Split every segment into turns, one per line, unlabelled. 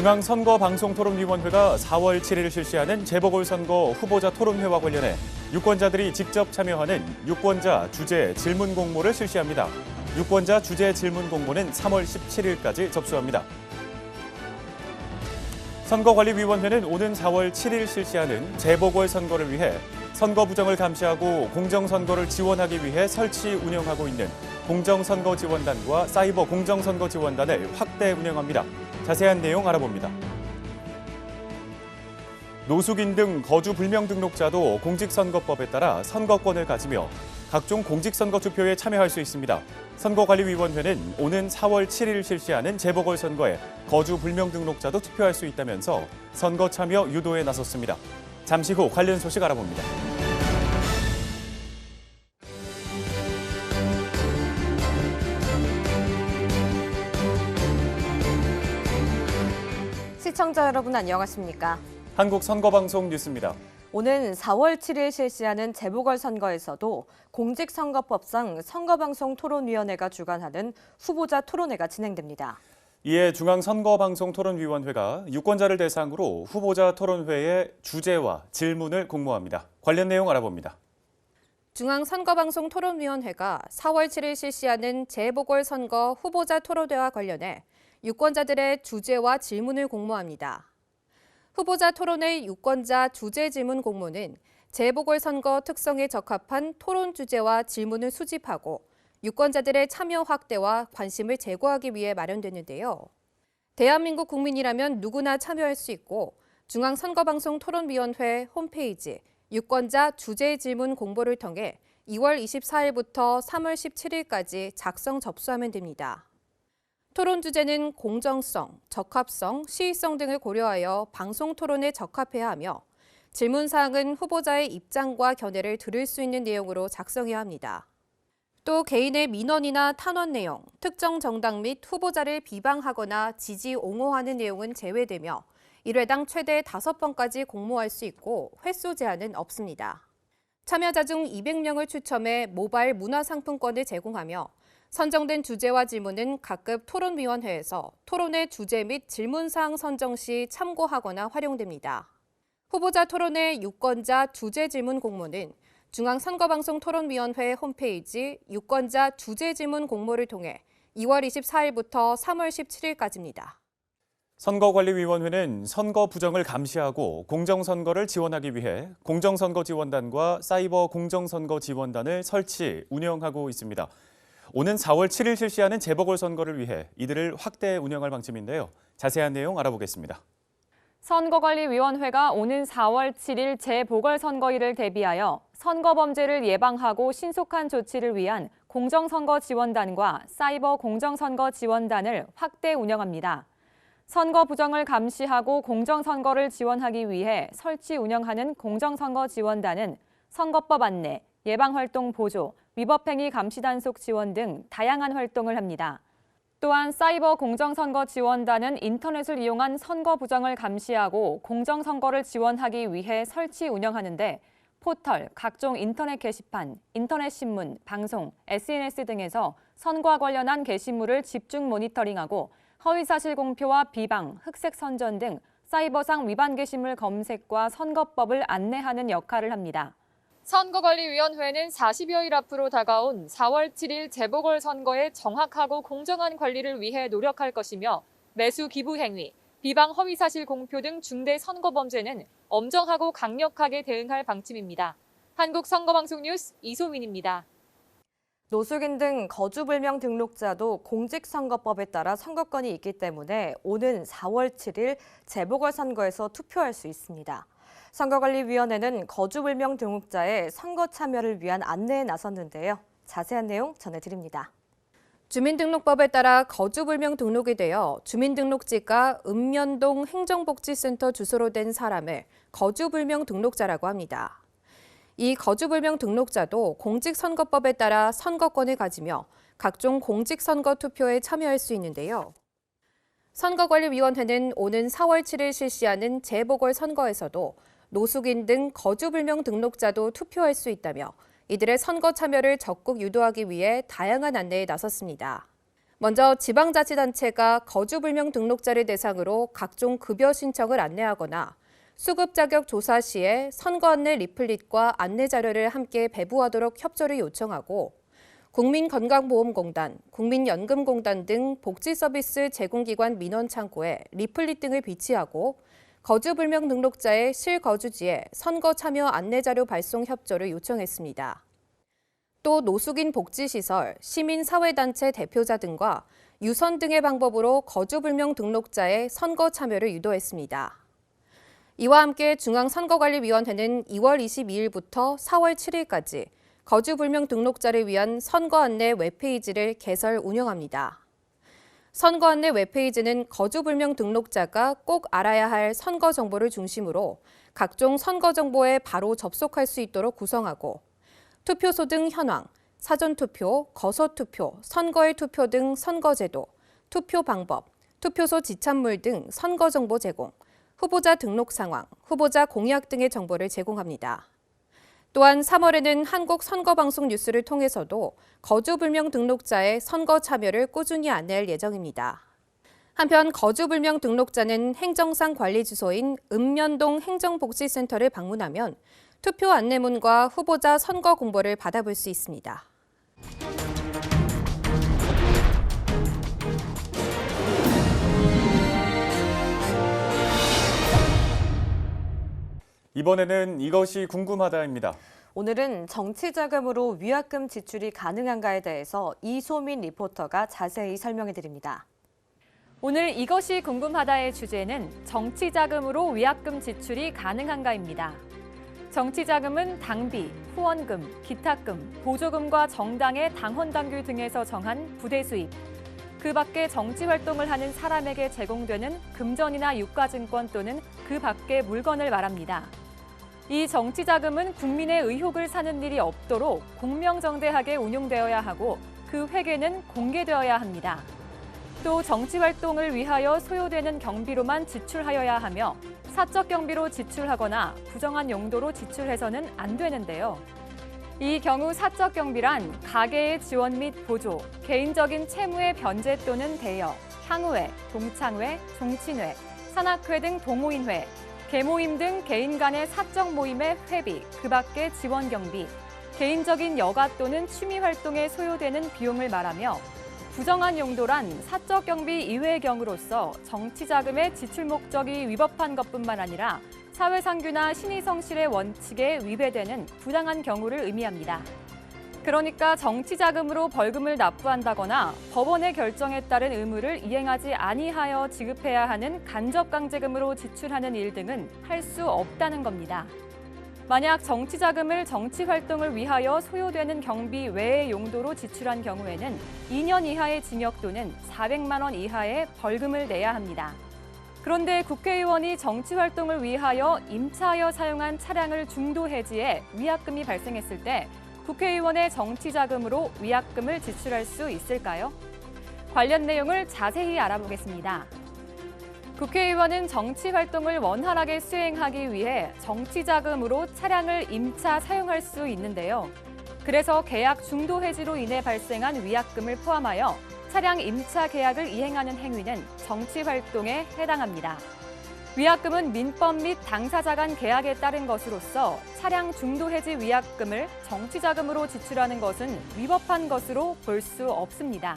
중앙선거방송토론위원회가 4월 7일 실시하는 재보궐선거 후보자 토론회와 관련해 유권자들이 직접 참여하는 유권자 주제 질문 공모를 실시합니다. 유권자 주제 질문 공모는 3월 17일까지 접수합니다. 선거관리위원회는 오는 4월 7일 실시하는 재보궐선거를 위해 선거 부정을 감시하고 공정선거를 지원하기 위해 설치 운영하고 있는 공정선거지원단과 사이버 공정선거지원단을 확대 운영합니다. 자세한 내용 알아봅니다. 노숙인 등 거주 불명 등록자도 공직선거법에 따라 선거권을 가지며 각종 공직선거 투표에 참여할 수 있습니다. 선거관리위원회는 오는 4월 7일 실시하는 재보궐선거에 거주 불명 등록자도 투표할 수 있다면서 선거 참여 유도에 나섰습니다. 잠시 후 관련 소식 알아봅니다.
시청자 여러분 안녕하십니까?
한국 선거방송 뉴스입니다.
오는 4월 7일 실시하는 재보궐선거에서도 공직선거법상 선거방송 토론위원회가 주관하는 후보자 토론회가 진행됩니다.
이에 중앙선거방송토론위원회가 유권자를 대상으로 후보자 토론회의 주제와 질문을 공모합니다. 관련 내용 알아봅니다.
중앙선거방송토론위원회가 4월 7일 실시하는 재보궐선거 후보자 토론회와 관련해 유권자들의 주제와 질문을 공모합니다. 후보자 토론회 유권자 주제 질문 공모는 재보궐선거 특성에 적합한 토론 주제와 질문을 수집하고 유권자들의 참여 확대와 관심을 제고하기 위해 마련됐는데요. 대한민국 국민이라면 누구나 참여할 수 있고 중앙선거방송토론위원회 홈페이지 유권자 주제 질문 공보를 통해 2월 24일부터 3월 17일까지 작성 접수하면 됩니다. 토론 주제는 공정성, 적합성, 시의성 등을 고려하여 방송 토론에 적합해야 하며 질문 사항은 후보자의 입장과 견해를 들을 수 있는 내용으로 작성해야 합니다. 또 개인의 민원이나 탄원 내용, 특정 정당 및 후보자를 비방하거나 지지 옹호하는 내용은 제외되며 1회당 최대 5번까지 공모할 수 있고 횟수 제한은 없습니다. 참여자 중 200명을 추첨해 모바일 문화상품권을 제공하며 선정된 주제와 질문은 각급 토론위원회에서 토론의 주제 및 질문사항 선정 시 참고하거나 활용됩니다. 후보자 토론의 유권자 주제 질문 공모는 중앙선거방송토론위원회 홈페이지 유권자 주제 질문 공모를 통해 2월 24일부터 3월 17일까지입니다.
선거관리위원회는 선거 부정을 감시하고 공정선거를 지원하기 위해 공정선거지원단과 사이버 공정선거지원단을 설치, 운영하고 있습니다. 오는 4월 7일 실시하는 재보궐선거를 위해 이들을 확대 운영할 방침인데요. 자세한 내용 알아보겠습니다.
선거관리위원회가 오는 4월 7일 재보궐선거일을 대비하여 선거 범죄를 예방하고 신속한 조치를 위한 공정선거 지원단과 사이버 공정선거 지원단을 확대 운영합니다. 선거 부정을 감시하고 공정선거를 지원하기 위해 설치 운영하는 공정선거 지원단은 선거법 안내, 예방활동 보조, 위법행위 감시 단속 지원 등 다양한 활동을 합니다. 또한 사이버 공정선거 지원단은 인터넷을 이용한 선거 부정을 감시하고 공정선거를 지원하기 위해 설치 운영하는데 포털, 각종 인터넷 게시판, 인터넷 신문, 방송, SNS 등에서 선거와 관련한 게시물을 집중 모니터링하고 허위사실 공표와 비방, 흑색 선전 등 사이버상 위반 게시물 검색과 선거법을 안내하는 역할을 합니다.
선거관리위원회는 40여일 앞으로 다가온 4월 7일 재보궐선거의 정확하고 공정한 관리를 위해 노력할 것이며 매수 기부 행위, 비방 허위 사실 공표 등 중대 선거 범죄는 엄정하고 강력하게 대응할 방침입니다. 한국선거방송 뉴스 이소민입니다.
노숙인 등 거주불명 등록자도 공직선거법에 따라 선거권이 있기 때문에 오는 4월 7일 재보궐선거에서 투표할 수 있습니다. 선거관리위원회는 거주불명 등록자의 선거 참여를 위한 안내에 나섰는데요. 자세한 내용 전해드립니다.
주민등록법에 따라 거주불명 등록이 되어 주민등록지가 읍면동 행정복지센터 주소로 된 사람을 거주불명 등록자라고 합니다. 이 거주불명 등록자도 공직선거법에 따라 선거권을 가지며 각종 공직선거 투표에 참여할 수 있는데요. 선거관리위원회는 오는 4월 7일 실시하는 재보궐선거에서도 노숙인 등 거주불명 등록자도 투표할 수 있다며 이들의 선거 참여를 적극 유도하기 위해 다양한 안내에 나섰습니다. 먼저 지방자치단체가 거주불명 등록자를 대상으로 각종 급여 신청을 안내하거나 수급 자격 조사 시에 선거 안내 리플릿과 안내 자료를 함께 배부하도록 협조를 요청하고 국민건강보험공단, 국민연금공단 등 복지 서비스 제공기관 민원 창고에 리플릿 등을 비치하고 거주불명 등록자의 실거주지에 선거 참여 안내 자료 발송 협조를 요청했습니다. 또 노숙인 복지시설, 시민사회단체 대표자 등과 유선 등의 방법으로 거주불명 등록자의 선거 참여를 유도했습니다. 이와 함께 중앙선거관리위원회는 2월 22일부터 4월 7일까지 거주 불명 등록자를 위한 선거 안내 웹페이지를 개설 운영합니다. 선거 안내 웹페이지는 거주 불명 등록자가 꼭 알아야 할 선거 정보를 중심으로 각종 선거 정보에 바로 접속할 수 있도록 구성하고 투표소 등 현황, 사전투표, 거소투표, 선거일 투표 등 선거제도, 투표 방법, 투표소 지참물 등 선거 정보 제공, 후보자 등록 상황, 후보자 공약 등의 정보를 제공합니다. 또한 3월에는 한국 선거방송 뉴스를 통해서도 거주불명 등록자의 선거 참여를 꾸준히 안내할 예정입니다. 한편 거주불명 등록자는 행정상 관리 주소인 읍면동 행정복지센터를 방문하면 투표 안내문과 후보자 선거 공보를 받아볼 수 있습니다.
이번에는 이것이 궁금하다입니다.
오늘은 정치 자금으로 위약금 지출이 가능한가에 대해서 이소민 리포터가 자세히 설명해 드립니다.
오늘 이것이 궁금하다의 주제는 정치 자금으로 위약금 지출이 가능한가입니다. 정치 자금은 당비, 후원금, 기타금, 보조금과 정당의 당헌 당규 등에서 정한 부대 수입, 그 밖에 정치 활동을 하는 사람에게 제공되는 금전이나 유가증권 또는 그 밖의 물건을 말합니다. 이 정치 자금은 국민의 의혹을 사는 일이 없도록 공명정대하게 운용되어야 하고 그 회계는 공개되어야 합니다. 또 정치 활동을 위하여 소요되는 경비로만 지출하여야 하며 사적 경비로 지출하거나 부정한 용도로 지출해서는 안 되는데요. 이 경우 사적 경비란 가계의 지원 및 보조, 개인적인 채무의 변제 또는 대여, 향후회, 동창회, 종친회, 산악회 등 동호인회, 개모임 등 개인 간의 사적 모임의 회비, 그 밖의 지원 경비, 개인적인 여가 또는 취미 활동에 소요되는 비용을 말하며 부정한 용도란 사적 경비 이외의 경우로서 정치 자금의 지출 목적이 위법한 것뿐만 아니라 사회상규나 신의성실의 원칙에 위배되는 부당한 경우를 의미합니다. 그러니까 정치 자금으로 벌금을 납부한다거나 법원의 결정에 따른 의무를 이행하지 아니하여 지급해야 하는 간접 강제금으로 지출하는 일 등은 할 수 없다는 겁니다. 만약 정치 자금을 정치 활동을 위하여 소요되는 경비 외의 용도로 지출한 경우에는 2년 이하의 징역 또는 400만 원 이하의 벌금을 내야 합니다. 그런데 국회의원이 정치 활동을 위하여 임차하여 사용한 차량을 중도 해지해 위약금이 발생했을 때 국회의원의 정치 자금으로 위약금을 지출할 수 있을까요? 관련 내용을 자세히 알아보겠습니다. 국회의원은 정치 활동을 원활하게 수행하기 위해 정치 자금으로 차량을 임차 사용할 수 있는데요. 그래서 계약 중도 해지로 인해 발생한 위약금을 포함하여 차량 임차 계약을 이행하는 행위는 정치 활동에 해당합니다. 위약금은 민법 및 당사자 간 계약에 따른 것으로서 차량 중도 해지 위약금을 정치 자금으로 지출하는 것은 위법한 것으로 볼 수 없습니다.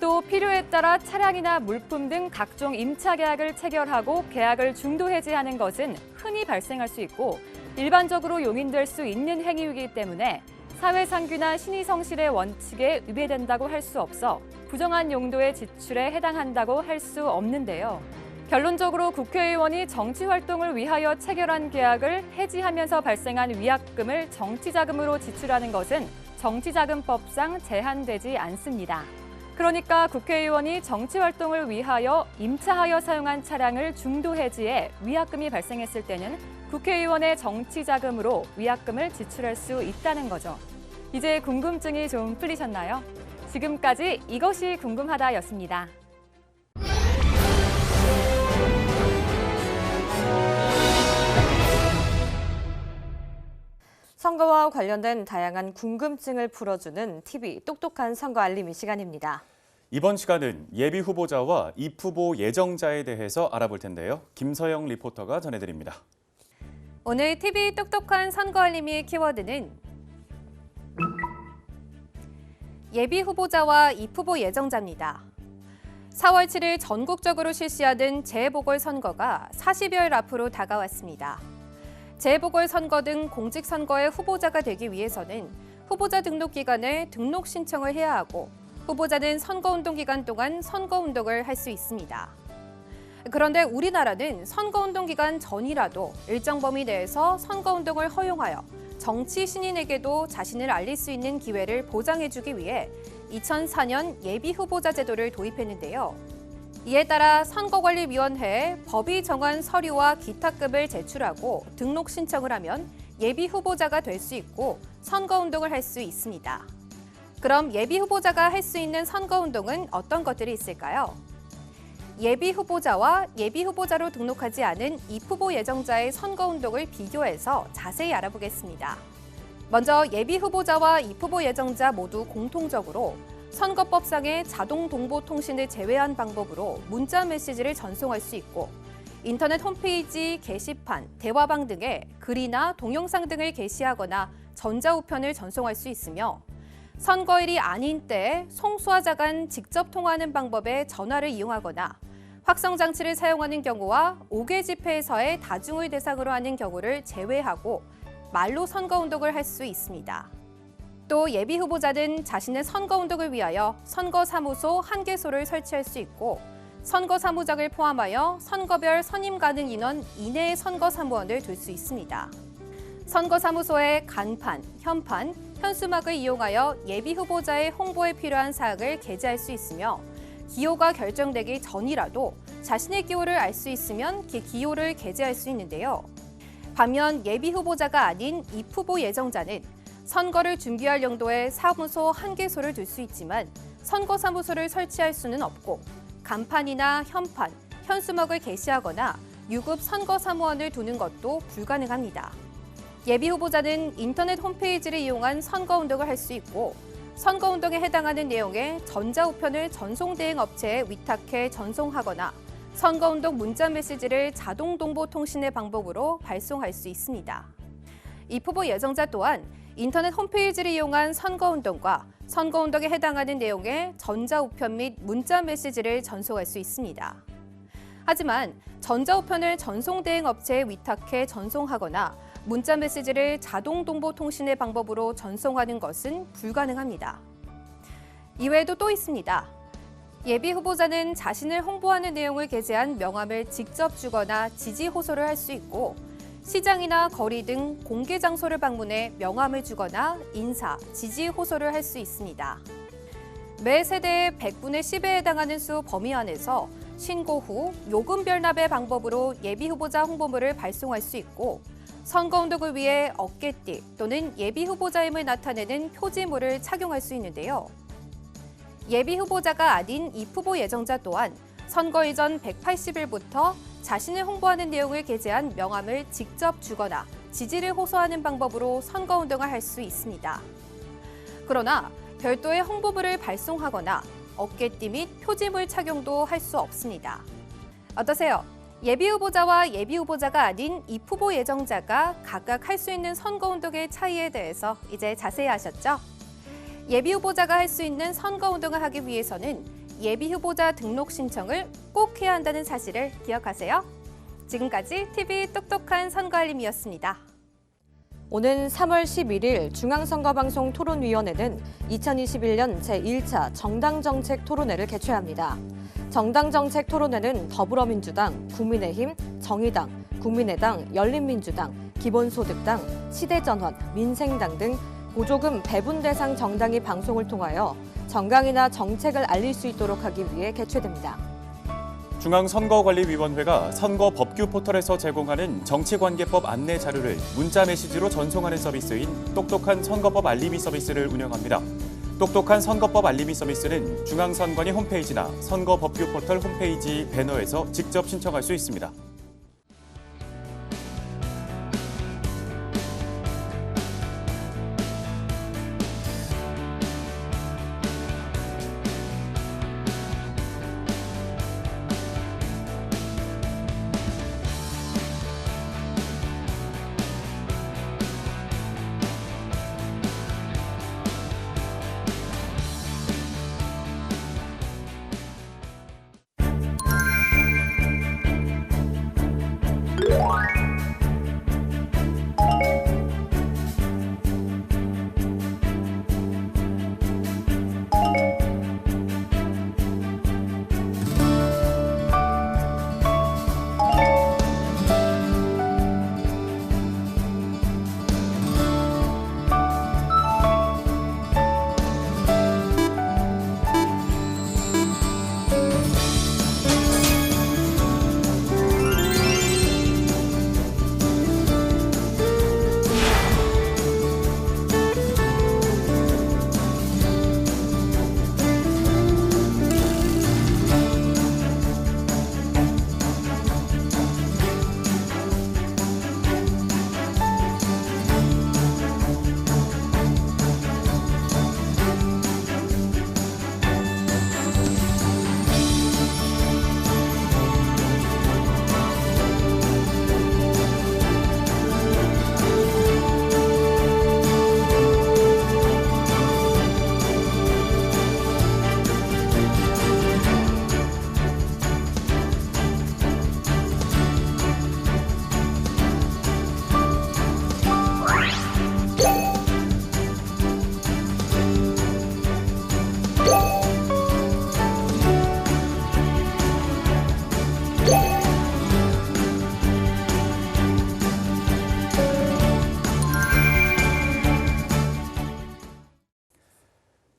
또 필요에 따라 차량이나 물품 등 각종 임차 계약을 체결하고 계약을 중도 해지하는 것은 흔히 발생할 수 있고 일반적으로 용인될 수 있는 행위이기 때문에 사회상규나 신의성실의 원칙에 위배된다고 할 수 없어 부정한 용도의 지출에 해당한다고 할 수 없는데요. 결론적으로 국회의원이 정치 활동을 위하여 체결한 계약을 해지하면서 발생한 위약금을 정치자금으로 지출하는 것은 정치자금법상 제한되지 않습니다. 그러니까 국회의원이 정치 활동을 위하여 임차하여 사용한 차량을 중도 해지해 위약금이 발생했을 때는 국회의원의 정치 자금으로 위약금을 지출할 수 있다는 거죠. 이제 궁금증이 좀 풀리셨나요? 지금까지 이것이 궁금하다였습니다.
선거와 관련된 다양한 궁금증을 풀어주는 TV 똑똑한 선거 알림 이 시간입니다.
이번 시간은 예비 후보자와 입 후보 예정자에 대해서 알아볼 텐데요. 김서영 리포터가 전해드립니다.
오늘 TV 똑똑한 선거 알림의 키워드는 예비 후보자와 입 후보 예정자입니다. 4월 7일 전국적으로 실시하는 재보궐선거가 40여일 앞으로 다가왔습니다. 재보궐선거 등 공직선거의 후보자가 되기 위해서는 후보자 등록 기간에 등록 신청을 해야 하고 후보자는 선거운동 기간 동안 선거운동을 할 수 있습니다. 그런데 우리나라는 선거운동 기간 전이라도 일정 범위 내에서 선거운동을 허용하여 정치 신인에게도 자신을 알릴 수 있는 기회를 보장해주기 위해 2004년 예비 후보자 제도를 도입했는데요. 이에 따라 선거관리위원회에 법이 정한 서류와 기타급을 제출하고 등록 신청을 하면 예비 후보자가 될 수 있고 선거운동을 할 수 있습니다. 그럼 예비 후보자가 할 수 있는 선거운동은 어떤 것들이 있을까요? 예비 후보자와 예비 후보자로 등록하지 않은 입후보 예정자의 선거 운동을 비교해서 자세히 알아보겠습니다. 먼저 예비 후보자와 입후보 예정자 모두 공통적으로 선거법상의 자동 동보 통신을 제외한 방법으로 문자 메시지를 전송할 수 있고 인터넷 홈페이지, 게시판, 대화방 등에 글이나 동영상 등을 게시하거나 전자우편을 전송할 수 있으며 선거일이 아닌 때에 송수하자 간 직접 통화하는 방법의 전화를 이용하거나 확성 장치를 사용하는 경우와 5개 집회에서의 다중을 대상으로 하는 경우를 제외하고 말로 선거 운동을 할 수 있습니다. 또 예비 후보자는 자신의 선거 운동을 위하여 선거 사무소 한 개소를 설치할 수 있고 선거 사무장을 포함하여 선거별 선임 가능 인원 이내의 선거 사무원을 둘 수 있습니다. 선거 사무소에 간판, 현판, 현수막을 이용하여 예비 후보자의 홍보에 필요한 사항을 게재할 수 있으며 기호가 결정되기 전이라도 자신의 기호를 알 수 있으면 그 기호를 게재할 수 있는데요. 반면 예비 후보자가 아닌 입 후보 예정자는 선거를 준비할 용도의 사무소 한 개소를 둘 수 있지만 선거 사무소를 설치할 수는 없고 간판이나 현판, 현수막을 게시하거나 유급 선거 사무원을 두는 것도 불가능합니다. 예비 후보자는 인터넷 홈페이지를 이용한 선거 운동을 할 수 있고 선거 운동에 해당하는 내용의 전자우편을 전송 대행 업체에 위탁해 전송하거나 선거 운동 문자 메시지를 자동 동보 통신의 방법으로 발송할 수 있습니다. 이 후보 예정자 또한 인터넷 홈페이지를 이용한 선거 운동과 선거 운동에 해당하는 내용의 전자우편 및 문자 메시지를 전송할 수 있습니다. 하지만 전자우편을 전송 대행 업체에 위탁해 전송하거나 문자 메시지를 자동 동보 통신의 방법으로 전송하는 것은 불가능합니다. 이외에도 또 있습니다. 예비 후보자는 자신을 홍보하는 내용을 게재한 명함을 직접 주거나 지지 호소를 할 수 있고 시장이나 거리 등 공개 장소를 방문해 명함을 주거나 인사, 지지 호소를 할 수 있습니다. 매 세대의 100분의 10에 해당하는 수 범위 안에서 신고 후 요금 별납의 방법으로 예비 후보자 홍보물을 발송할 수 있고 선거 운동을 위해 어깨띠 또는 예비 후보자임을 나타내는 표지물을 착용할 수 있는데요. 예비 후보자가 아닌 입 후보 예정자 또한 선거 이전 180일부터 자신을 홍보하는 내용을 게재한 명함을 직접 주거나 지지를 호소하는 방법으로 선거 운동을 할 수 있습니다. 그러나 별도의 홍보물을 발송하거나 어깨띠 및 표지물 착용도 할 수 없습니다. 어떠세요? 예비 후보자와 예비 후보자가 아닌 입 후보 예정자가 각각 할 수 있는 선거운동의 차이에 대해서 이제 자세히 아셨죠? 예비 후보자가 할 수 있는 선거운동을 하기 위해서는 예비 후보자 등록 신청을 꼭 해야 한다는 사실을 기억하세요. 지금까지 TV 똑똑한 선거 알림이었습니다.
오는 3월 11일 중앙선거방송 토론위원회는 2021년 제1차 정당정책 토론회를 개최합니다. 정당 정책 토론회는 더불어민주당, 국민의힘, 정의당, 국민의당, 열린민주당, 기본소득당, 시대전환, 민생당 등 보조금 배분 대상 정당이 방송을 통하여 정강이나 정책을 알릴 수 있도록 하기 위해 개최됩니다.
중앙선거관리위원회가 선거 법규 포털에서 제공하는 정치관계법 안내 자료를 문자 메시지로 전송하는 서비스인 똑똑한 선거법 알림이 서비스를 운영합니다. 똑똑한 선거법 알림이 서비스는 중앙선관위 홈페이지나 선거법규 포털 홈페이지 배너에서 직접 신청할 수 있습니다.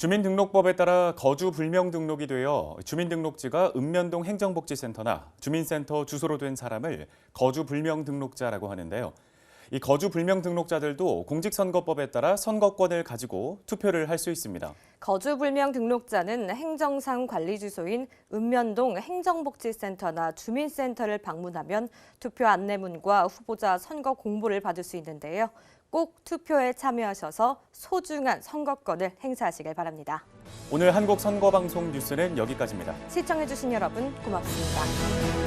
주민등록법에 따라 거주 불명 등록이 되어 주민등록지가 읍면동 행정복지센터나 주민센터 주소로 된 사람을 거주 불명 등록자라고 하는데요. 이 거주 불명 등록자들도 공직선거법에 따라 선거권을 가지고 투표를 할 수 있습니다.
거주 불명 등록자는 행정상 관리 주소인 읍면동 행정복지센터나 주민센터를 방문하면 투표 안내문과 후보자 선거 공보를 받을 수 있는데요. 꼭 투표에 참여하셔서 소중한 선거권을 행사하시길 바랍니다.
오늘 한국 선거방송 뉴스는 여기까지입니다.
시청해주신 여러분 고맙습니다.